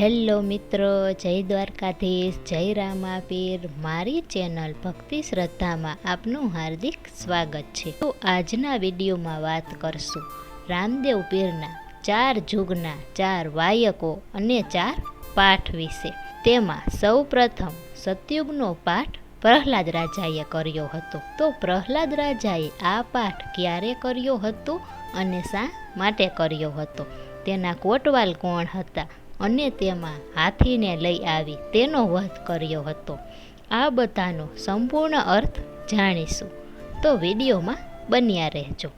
Hello મિત્રો, જય દ્વારકાધીશ, જય રામાપીર. મારી ચેનલ ભક્તિ શ્રદ્ધામાં આપનું હાર્દિક સ્વાગત છે. તો આજના વિડીયોમાં વાત કરશું રામદેવ પીરના ચાર જુગના ચાર વાયકો અને ચાર પાઠ વિશે. તેમાં સૌ પ્રથમ સતયુગનો પાઠ પ્રહલાદ રાજાએ કર્યો હતો. તો પ્રહલાદ રાજાએ આ પાઠ ક્યારે કર્યો હતો અને શા માટે કર્યો હતો? તેના કોટવાલ કોણ હતા? અને તેમાં હાથીને લઈ આવી તેનો વધ કર્યો હતો. આ બધાનો સંપૂર્ણ અર્થ જાણીશું. તો વિડીયોમાં બન્યા રહેજો.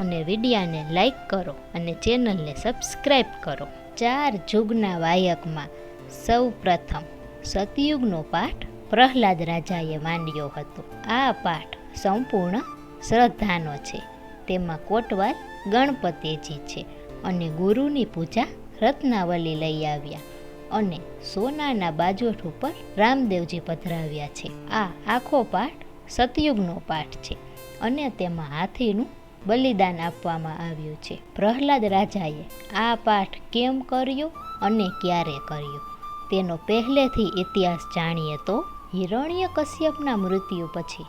અને વિડીયાને લાઈક કરો અને ચેનલને સબસ્ક્રાઈબ કરો. ચાર જુગના વાયકમાં સૌ પ્રથમ સતયુગનો પાઠ પ્રહલાદ રાજાએ માંડ્યો હતો. આ પાઠ સંપૂર્ણ શ્રદ્ધાનો છે. તેમાં કોટવાલ ગણપતિજી છે અને ગુરુની પૂજા રત્નાવલી લઈ આવ્યા અને સોનાના બાજોઠ ઉપર રામદેવજી પધરાવ્યા છે. આ આખો પાઠ સતયુગનો પાઠ છે અને તેમાં હાથીનું બલિદાન આપવામાં આવ્યું છે. પ્રહલાદ રાજાએ આ પાઠ કેમ કર્યો અને ક્યારે કર્યો? તેનો પહેલેથી ઇતિહાસ જાણીએ તો હિરણ્ય કશ્યપના મૃત્યુ પછી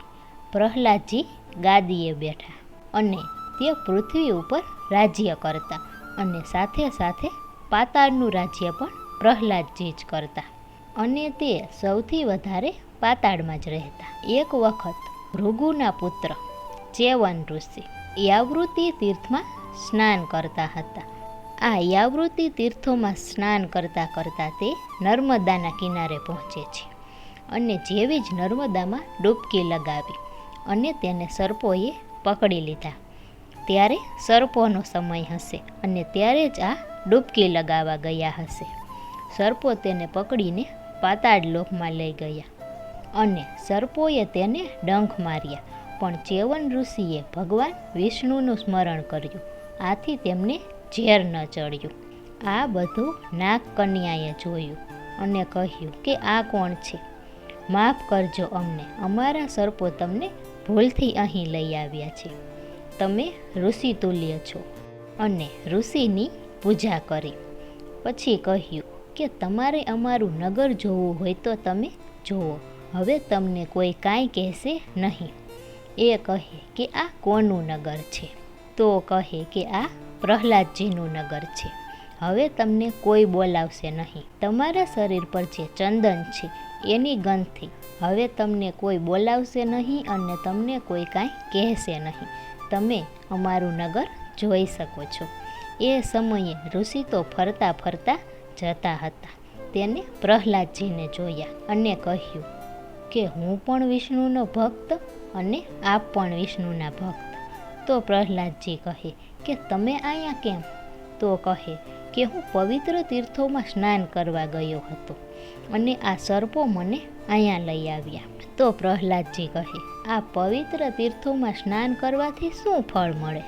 પ્રહલાદજી ગાદીએ બેઠા અને તે પૃથ્વી ઉપર રાજ્ય કરતા અને સાથે સાથે પાતાળનું રાજ્ય પણ પ્રહલાદજી જ કરતા. અને તે સૌથી વધારે પાતાળમાં જ રહેતા. એક વખત ભૃગુના પુત્ર ચેવન ઋષિ યાવૃતિ તીર્થમાં સ્નાન કરતા હતા. આ યાવૃતિ તીર્થોમાં સ્નાન કરતાં કરતાં તે નર્મદાના કિનારે પહોંચે છે અને જેવી જ નર્મદામાં ડૂબકી લગાવી અને તેને સર્પોએ પકડી લીધા. ત્યારે સર્પોનો સમય હશે અને ત્યારે જ આ ડૂબકી લગાવવા ગયા હશે. સર્પો તેને પકડીને પાતાળ લોકમાં લઈ ગયા અને સર્પોએ તેને ડંખ માર્યા. પણ ચેવન ઋષિએ ભગવાન વિષ્ણુનું સ્મરણ કર્યું. આથી તેમને ઝેર ન ચડ્યું. આ બધું નાગકન્યાએ જોયું અને કહ્યું કે આ કોણ છે? માફ કરજો અમને, અમારા સર્પો તમને ભૂલથી અહીં લઈ આવ્યા છે. તમે ઋષિ તુલ્ય છો અને ઋષિની પૂજા કરી. પછી કહ્યું કે તમારે અમારું નગર જોવું હોય તો તમે જુઓ હવે તમને કોઈ કાંઈ કહેશે નહીં. એ કહે કે આ કોનું નગર છે? તો કહે કે આ પ્રહલાદજીનું નગર છે. હવે તમને કોઈ બોલાવશે નહીં. તમારા શરીર પર જે ચંદન છે, એની ગંધથી હવે તમને કોઈ બોલાવશે નહીં અને તમને કોઈ કાંઈ કહેશે નહીં. તમે અમારું નગર જોઈ શકો છો. એ સમયે ઋષિ તો ફરતા ફરતા જતા હતા. તેને પ્રહલાદજીને જોયા અને કહ્યું કે હું પણ વિષ્ણુનો ભક્ત અને આપ પણ વિષ્ણુના ભક્ત. તો પ્રહલાદજી કહે કે તમે અહીંયા કેમ? તો કહે કે હું પવિત્ર તીર્થોમાં સ્નાન કરવા ગયો હતો અને આ સર્પો મને અહીંયા લઈ આવ્યા. તો પ્રહલાદજી કહે આ પવિત્ર તીર્થોમાં સ્નાન કરવાથી શું ફળ મળે?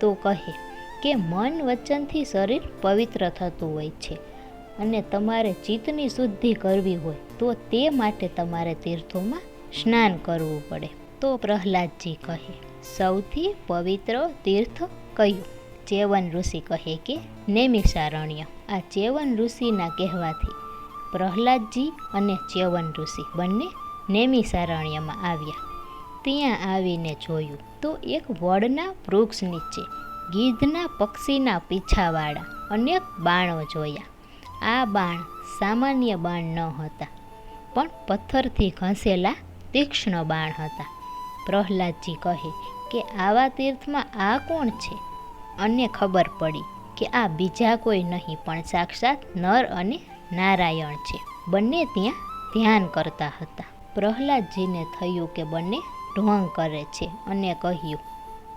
તો કહે કે મન વચનથી શરીર પવિત્ર થતું હોય છે અને તમારે ચિત્તની શુદ્ધિ કરવી હોય તો તે માટે તમારે તીર્થોમાં સ્નાન કરવું પડે. તો પ્રહલાદજી કહે, સૌથી પવિત્ર તીર્થ કયું? ચેવન ઋષિ કહે કે, નેમિષારણ્ય. આ ચેવન ઋષિના કહેવાથી પ્રહલાદજી અને ચેવન ઋષિ બંને નેમિષારણ્યમાં આવ્યા. ત્યાં આવીને જોયું તો એક વડના વૃક્ષ નીચે ગીધના પક્ષીના પીછાવાળા અનેક બાણો જોયા. આ બાણ સામાન્ય બાણ ન હતા, પણ પથ્થરથી ઘસેલા તીક્ષ્ણ બાણ હતા. પ્રહલાદજી કહે કે, આવા તીર્થમાં આ કોણ છે? અને ખબર પડી કે, આ બીજા કોઈ નહીં, પણ સાક્ષાત નર અને નારાયણ છે. બંને ત્યાં ધ્યાન કરતા હતા. પ્રહલાદજીને થયું કે બંને ઢોંગ કરે છે અને કહ્યું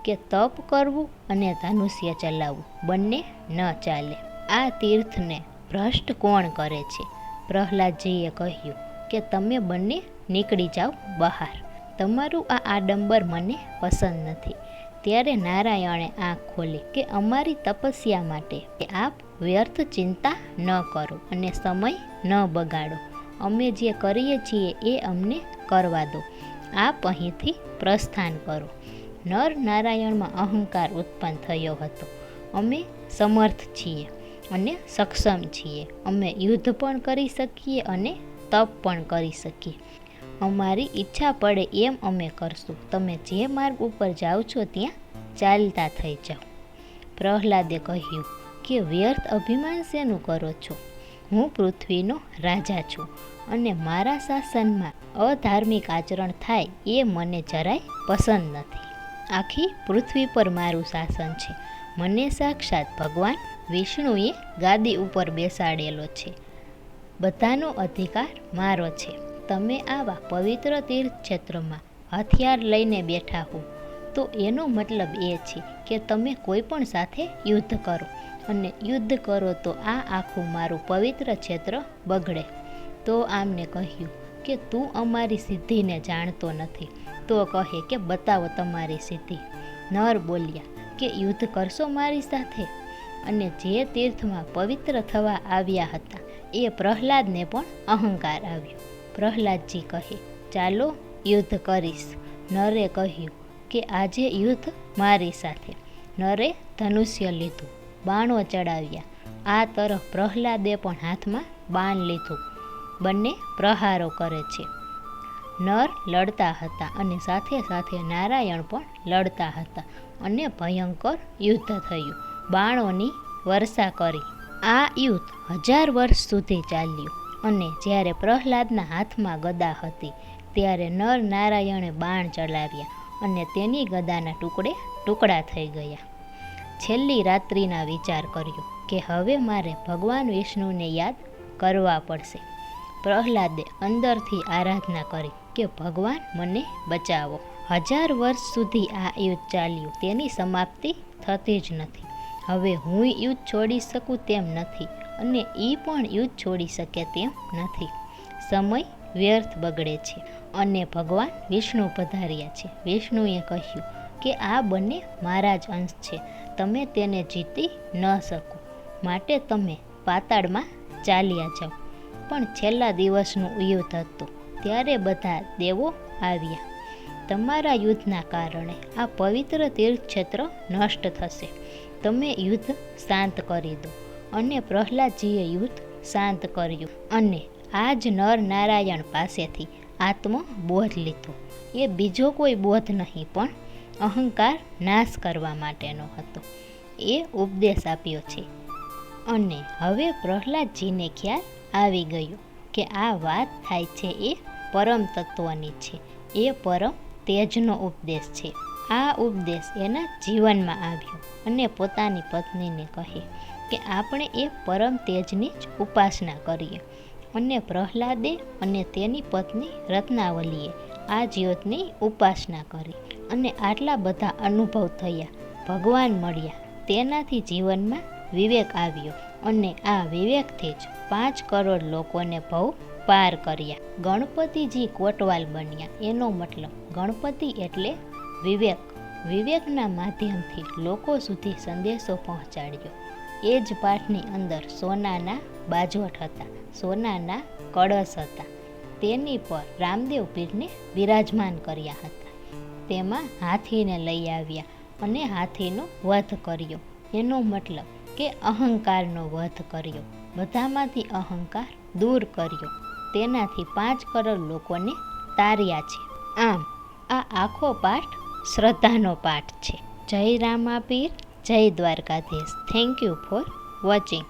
કે તપ કરવું અને ધનુષ્ય ચલાવવું. બંને ન ચાલે. આ તીર્થને ભ્રષ્ટ કોણ કરે છે? પ્રહલાદજીએ કહ્યું કે, તમે બંને નીકળી જાઓ બહાર. તમારું આ આડંબર મને પસંદ નથી. ત્યારે નારાયણે આંખ ખોલી કે, અમારી તપસ્યા માટે આપ વ્યર્થ ચિંતા ન કરો અને સમય ન બગાડો. અમે જે કરીએ છીએ એ અમને કરવા દો. આપ અહીંથી પ્રસ્થાન કરો. નર નારાયણમાં અહંકાર ઉત્પન્ન થયો હતો. અમે સમર્થ છીએ અને સક્ષમ છીએ. અમે યુદ્ધ પણ કરી શકીએ અને તપ પણ કરી શકીએ. અમારી ઈચ્છા પડે એમ અમે કરશું. તમે જે માર્ગ ઉપર જાઓ છો ત્યાં ચાલતા થઈ જાઓ. પ્રહલાદે કહ્યું કે વ્યર્થ અભિમાન શેનું કરો છો? હું પૃથ્વીનો રાજા છું અને મારા શાસનમાં અધાર્મિક આચરણ થાય એ મને જરાય પસંદ નથી. આખી પૃથ્વી પર મારું શાસન છે. મને સાક્ષાત ભગવાન વિષ્ણુએ ગાદી ઉપર બેસાડેલો છે. બધાનો અધિકાર મારો છે. તમે આવા પવિત્ર તીર્થ ક્ષેત્રમાં હથિયાર લઈને બેઠા હો. તો એનો મતલબ એ છે કે તમે કોઈ પણ સાથે યુદ્ધ કરો અને યુદ્ધ કરો તો આ આખું મારું પવિત્ર ક્ષેત્ર બગડે. તો આમને કહ્યું કે તું અમારી સિદ્ધિને જાણતો નથી. તો કહે કે, બતાવો તમારી સિદ્ધિ. નર બોલ્યા, કે યુદ્ધ કરશો મારી સાથે? અને જે તીર્થમાં પવિત્ર થવા આવ્યા હતા, એ પ્રહલાદને પણ અહંકાર આવ્યો. પ્રહલાદજી કહે, ચાલો યુદ્ધ કરીશ. નરે કહ્યું, કે આજે યુદ્ધ મારી સાથે. નરે ધનુષ્ય લીધું, બાણો ચડાવ્યા. આ તરફ પ્રહલાદે પણ હાથમાં બાણ લીધું. બંને પ્રહારો કરે છે. નર લડતા હતા અને સાથે સાથે નારાયણ પણ લડતા હતા અને ભયંકર યુદ્ધ થયું. બાણોની વર્ષા કરી. આ યુદ્ધ હજાર વર્ષ સુધી ચાલ્યું અને જ્યારે પ્રહલાદના હાથમાં ગદા હતી, ત્યારે નર નારાયણે બાણ ચલાવ્યા અને તેની ગદાના ટુકડે ટુકડા થઈ ગયા. છેલ્લી રાત્રિના વિચાર કર્યો કે હવે મારે ભગવાન વિષ્ણુને યાદ કરવા પડશે. પ્રહલાદે અંદરથી આરાધના કરી. કે ભગવાન મને બચાવો. હજાર વર્ષ સુધી આ યુદ્ધ ચાલ્યું. તેની સમાપ્તિ થતી જ નથી. હવે હું યુદ્ધ છોડી શકું તેમ નથી અને એ પણ યુદ્ધ છોડી શકે તેમ નથી. સમય વ્યર્થ બગડે છે અને ભગવાન વિષ્ણુ પધાર્યા છે. વિષ્ણુએ કહ્યું કે આ બંને મારા જ અંશ છે. તમે તેને જીતી ન શકો. માટે તમે પાતાળમાં ચાલ્યા જાઓ. પણ છેલ્લા દિવસનું યુદ્ધ હતું. ત્યારે બધા દેવો આવ્યા. તમારા યુદ્ધના કારણે આ પવિત્ર તીર્થક્ષેત્ર નષ્ટ થશે. તમે યુદ્ધ શાંત કરી દો અને પ્રહલાદજીએ યુદ્ધ શાંત કર્યું અને આ જ નર નારાયણ પાસેથી આત્મ બોધ લીધો. એ બીજો કોઈ બોધ નહીં, પણ અહંકાર નાશ કરવા માટેનો હતો. એ ઉપદેશ આપ્યો છે. અને હવે પ્રહલાદજીને ખ્યાલ આવી ગયો કે આ વાત થાય છે એ પરમ તત્વની છે. એ પરમ તેજનો ઉપદેશ છે. આ ઉપદેશ એના જીવનમાં આવ્યો અને પોતાની પત્નીને કહે કે આપણે એ પરમ તેજની જ ઉપાસના કરીએ અને પ્રહલાદે અને તેની પત્ની રત્નાવલીએ આ જ્યોતની ઉપાસના કરી અને આટલા બધા અનુભવ થયા. ભગવાન મળ્યા. તેનાથી જીવનમાં વિવેક આવ્યો અને આ વિવેકથી જ પાંચ કરોડ લોકોને ભવ પાર કર્યા. ગણપતિજી કોટવાલ બન્યા. એનો મતલબ ગણપતિ એટલે વિવેક. વિવેકના માધ્યમથી લોકો સુધી સંદેશો પહોંચાડ્યો. એ જ પાઠની અંદર સોનાના બાજવટ હતા, સોનાના કળશ હતા. તેની પર રામદેવ પીરને બિરાજમાન કર્યા હતા. તેમાં હાથીને લઈ આવ્યા અને હાથીનો વધ કર્યો. એનો મતલબ કે અહંકારનો વધ કર્યો. બધામાંથી અહંકાર દૂર કર્યો. તેનાથી પાંચ કરોડ લોકોને તાર્યા છે. આમ, આ આખો પાઠ શ્રદ્ધાનો પાઠ છે. જય રામાપીર, જય Dwarkadhish. Thank you for watching